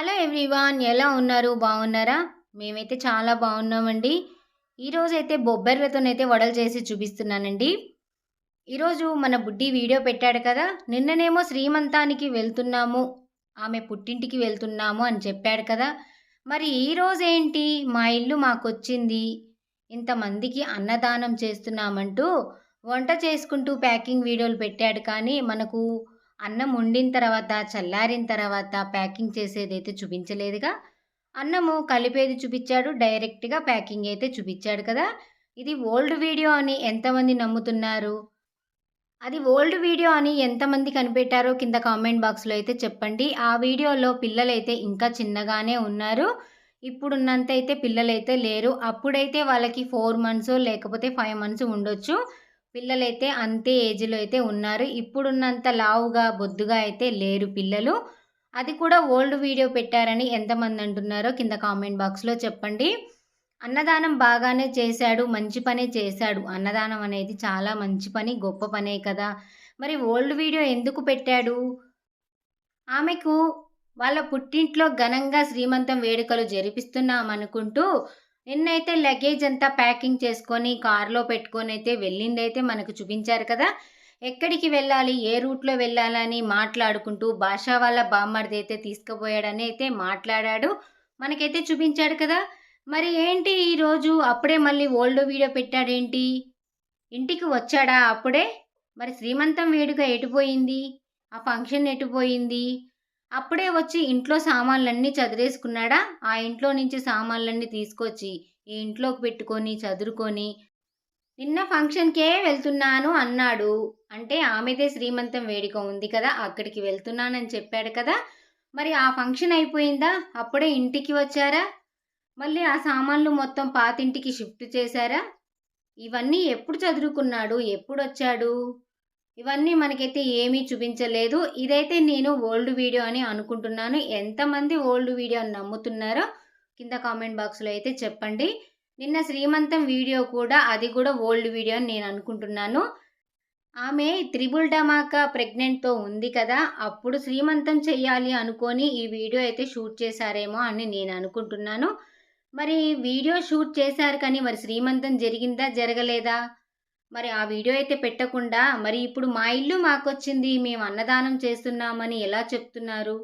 Hello everyone ఎలా ఉన్నారు? బాగున్నారా? మేమైతే చాలా బాగున్నామండి. ఈరోజు అయితే బొబ్బర్లతోనైతే వడలు చేసి చూపిస్తున్నానండి. ఈరోజు మన బుడ్డి వీడియో పెట్టాడు కదా నిన్ననేమో శ్రీమంతానికి వెళ్తున్నాము ఆమె పుట్టింటికి వెళ్తున్నాము అని చెప్పాడు కదా. మరి ఈరోజు ఏంటి మా ఇల్లు మాకొచ్చింది. ఇంతమందికి అన్నదానం చేస్తున్నామంటూ వంట చేసుకుంటూ ప్యాకింగ్ వీడియోలు పెట్టాడు కానీ మనకు అన్నం వండిన తర్వాత చల్లారిన తర్వాత ప్యాకింగ్ చేసేది అయితే చూపించలేదుగా. అన్నము కలిపేది చూపించాడు డైరెక్ట్గా ప్యాకింగ్ అయితే చూపించాడు కదా. ఇది ఓల్డ్ వీడియో అని ఎంతమంది నమ్ముతున్నారు? అది ఓల్డ్ వీడియో అని ఎంతమంది కనిపెట్టారో కింద కామెంట్ బాక్స్లో అయితే చెప్పండి. ఆ వీడియోలో పిల్లలైతే ఇంకా చిన్నగానే ఉన్నారు. ఇప్పుడున్నంత అయితే పిల్లలైతే లేరు. అప్పుడైతే వాళ్ళకి ఫోర్ మంత్స్ లేకపోతే ఫైవ్ మంత్స్ ఉండొచ్చు. పిల్లలైతే అంతే ఏజ్లో అయితే ఉన్నారు. ఇప్పుడున్నంత లావుగా బొద్దుగా అయితే లేరు పిల్లలు. అది కూడా ఓల్డ్ వీడియో పెట్టారని ఎంతమంది అంటున్నారో కింద కామెంట్ బాక్స్లో చెప్పండి. అన్నదానం బాగానే చేశాడు మంచి పనే చేశాడు. అన్నదానం అనేది చాలా మంచి పని గొప్ప పనే కదా. మరి ఓల్డ్ వీడియో ఎందుకు పెట్టాడు? ఆమెకు వాళ్ళ పుట్టింట్లో ఘనంగా శ్రీమంతం వేడుకలు జరిపిస్తున్నామనుకుంటూ నిన్నైతే లగేజ్ అంతా ప్యాకింగ్ చేసుకొని కార్లో పెట్టుకొని అయితే వెళ్ళిందైతే మనకు చూపించారు కదా. ఎక్కడికి వెళ్ళాలి ఏ రూట్లో వెళ్ళాలని మాట్లాడుకుంటూ భాషా వాళ్ళ బామ్మడిది అయితే తీసుకుపోయాడని అయితే మాట్లాడాడు. మనకైతే చూపించాడు కదా. మరి ఏంటి ఈరోజు అప్పుడే మళ్ళీ ఓల్డ్ వీడియో పెట్టాడేంటి? ఇంటికి వచ్చాడా అప్పుడే? మరి శ్రీమంతం వేడుక ఎటుపోయింది ఆ ఫంక్షన్ ఎటుపోయింది అప్పుడే వచ్చి ఇంట్లో సామాన్లన్నీ చదిరేసుకున్నాడా ఆ ఇంట్లో నుంచి సామాన్లన్నీ తీసుకొచ్చి ఈ ఇంట్లోకి పెట్టుకొని చదురుకొని నిన్న ఫంక్షన్కే వెళ్తున్నాను అన్నాడు. అంటే ఆమెదే శ్రీమంతం వేడుక ఉంది కదా అక్కడికి వెళ్తున్నానని చెప్పాడు కదా. మరి ఆ ఫంక్షన్ అయిపోయిందా? అప్పుడే ఇంటికి వచ్చారా? మళ్ళీ ఆ సామాన్లు మొత్తం పాతింటికి షిఫ్ట్ చేశారా? ఇవన్నీ ఎప్పుడు చదువుకున్నాడు ఎప్పుడు వచ్చాడు? ఇవన్నీ మనకైతే ఏమీ చూపించలేదు. ఇదైతే నేను ఓల్డ్ వీడియో అని అనుకుంటున్నాను. ఎంతమంది ఓల్డ్ వీడియో అని నమ్ముతున్నారో కింద కామెంట్ బాక్స్లో అయితే చెప్పండి. నిన్న శ్రీమంతం వీడియో కూడా అది కూడా ఓల్డ్ వీడియో అని నేను అనుకుంటున్నాను. ఆమె త్రిబుల్ డమాకా ప్రెగ్నెంట్తో ఉంది కదా అప్పుడు శ్రీమంతం చెయ్యాలి అనుకొని ఈ వీడియో అయితే షూట్ చేశారేమో అని నేను అనుకుంటున్నాను. మరి వీడియో షూట్ చేశారు కానీ మరి శ్రీమంతం జరిగిందా జరగలేదా? మరి ఆ వీడియో అయితే పెట్టకుండా మరి ఇప్పుడు మా ఇల్లు మాకొచ్చింది మేము అన్నదానం చేస్తున్నామని ఎలా చెప్తున్నారు?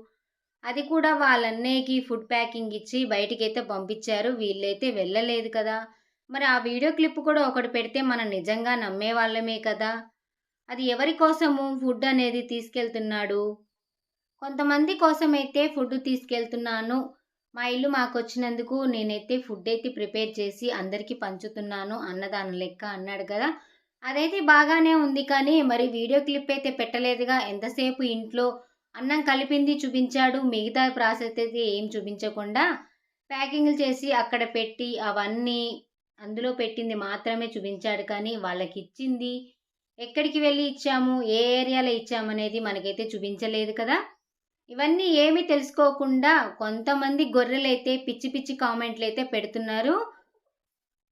అది కూడా వాళ్ళన్నయ్యకి ఫుడ్ ప్యాకింగ్ ఇచ్చి బయటికైతే పంపించారు వీళ్ళైతే వెళ్ళలేదు కదా. మరి ఆ వీడియో క్లిప్ కూడా ఒకటి పెడితే మనం నిజంగా నమ్మే వాళ్ళమే కదా. అది ఎవరి కోసము ఫుడ్ అనేది తీసుకెళ్తున్నాడు? కొంతమంది కోసం అయితే ఫుడ్ తీసుకెళ్తున్నాను మా ఇల్లు మాకు వచ్చినందుకు నేనైతే ఫుడ్ అయితే ప్రిపేర్ చేసి అందరికీ పంచుతున్నాను అన్నదానం లెక్క అన్నాడు కదా. అదైతే బాగానే ఉంది కానీ మరి వీడియో క్లిప్ అయితే పెట్టలేదుగా. ఎంతసేపు ఇంట్లో అన్నం కలిపింది చూపించాడు మిగతా ప్రాసెస్ అయితే ఏం చూపించకుండా ప్యాకింగ్లు చేసి అక్కడ పెట్టి అవన్నీ అందులో పెట్టింది మాత్రమే చూపించాడు కానీ వాళ్ళకి ఇచ్చింది ఎక్కడికి వెళ్ళి ఇచ్చాము ఏ ఏరియాలో ఇచ్చామనేది మనకైతే చూపించలేదు కదా. ఇవన్నీ ఏమీ తెలుసుకోకుండా కొంతమంది గొర్రెలైతే పిచ్చి పిచ్చి కామెంట్లు అయితే పెడుతున్నారు.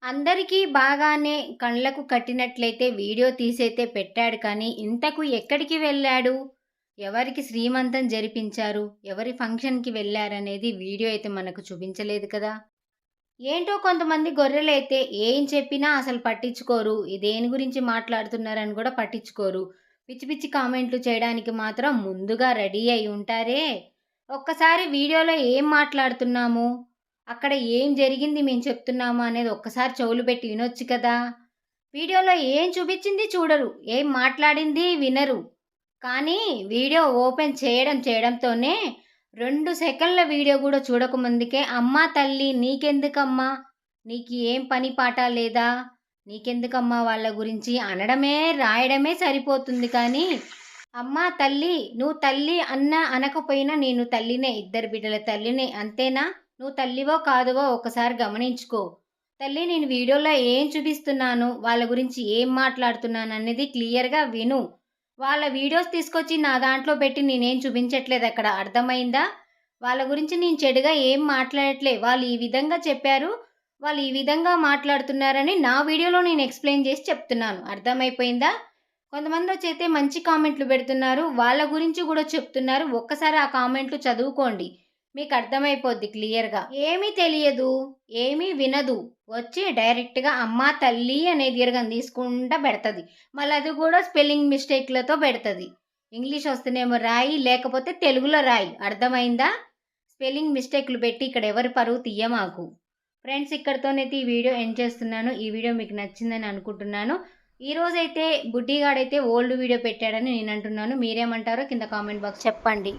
అందరికీ బాగానే కళ్ళకు కట్టినట్లయితే వీడియో తీసైతే పెట్టాడు కానీ ఇంతకు ఎక్కడికి వెళ్ళాడు? ఎవరికి శ్రీమంతం జరిపించారు? ఎవరి ఫంక్షన్కి వెళ్ళారనేది వీడియో అయితే మనకు చూపించలేదు కదా? ఏంటో కొంతమంది గొర్రెలైతే ఏం చెప్పినా అసలు పట్టించుకోరు. దేని గురించి మాట్లాడుతున్నారని కూడా పట్టించుకోరు. పిచ్చి పిచ్చి కామెంట్లు చేయడానికి మాత్రం ముందుగా రెడీ అయి ఉంటారే. ఒక్కసారి వీడియోలో ఏం మాట్లాడుతున్నాము? అక్కడ ఏం జరిగింది మేము చెప్తున్నాము అనేది ఒక్కసారి చెవులు పెట్టి వినొచ్చు కదా. వీడియోలో ఏం చూపించింది చూడరు ఏం మాట్లాడింది వినరు. కానీ వీడియో ఓపెన్ చేయడం చేయడంతోనే రెండు సెకండ్ల వీడియో కూడా చూడకముందుకే అమ్మా తల్లి నీకెందుకమ్మా? నీకు ఏం పని పాట లేదా? నీకెందుకమ్మా వాళ్ళ గురించి? అనడమే రాయడమే సరిపోతుంది కానీ అమ్మా తల్లి నువ్వు తల్లి అన్న అనకపోయినా నేను తల్లినే ఇద్దరు బిడ్డల తల్లినే అంతేనా? నువ్వు తల్లివో కాదువో ఒకసారి గమనించుకో. తల్లి నేను వీడియోలో ఏం చూపిస్తున్నాను? వాళ్ళ గురించి ఏం మాట్లాడుతున్నాను అనేది క్లియర్గా విను. వాళ్ళ వీడియోస్ తీసుకొచ్చి నా దాంట్లో పెట్టి నేనేం చూపించట్లేదు అక్కడ. అర్థమైందా? వాళ్ళ గురించి నేను చెడుగా ఏం మాట్లాడట్లే. వాళ్ళు ఈ విధంగా చెప్పారు. వాళ్ళు ఈ విధంగా మాట్లాడుతున్నారని నా వీడియోలో నేను ఎక్స్ప్లెయిన్ చేసి చెప్తున్నాను. అర్థమైపోయిందా? కొంతమంది వచ్చైతే మంచి కామెంట్లు పెడుతున్నారు. వాళ్ళ గురించి కూడా చెప్తున్నారు. ఒక్కసారి ఆ కామెంట్లు చదువుకోండి. మీకు అర్థమైపోద్ది క్లియర్గా. ఏమీ తెలియదు ఏమీ వినదు. వచ్చి డైరెక్ట్గా అమ్మ తల్లి అనే దీర్ఘం తీసుకుంటా పెడుతుంది. మళ్ళీ అది కూడా స్పెల్లింగ్ మిస్టేక్లతో పెడుతుంది. ఇంగ్లీష్ వస్తేనేమో రాయి లేకపోతే తెలుగులో రాయి. అర్థమైందా? స్పెల్లింగ్ మిస్టేక్లు పెట్టి ఇక్కడ ఎవరి పరువు తీయ మాకు. ఫ్రెండ్స్ ఇక్కడితోనైతే ఈ వీడియో ఎండ్ చేస్తున్నాను. ఈ వీడియో మీకు నచ్చిందని అనుకుంటున్నాను. ఈరోజైతే బుడ్డిగాడైతే ఓల్డ్ వీడియో పెట్టాడని నేను అంటున్నాను. మీరేమంటారో కింద కామెంట్ బాక్స్ చెప్పండి.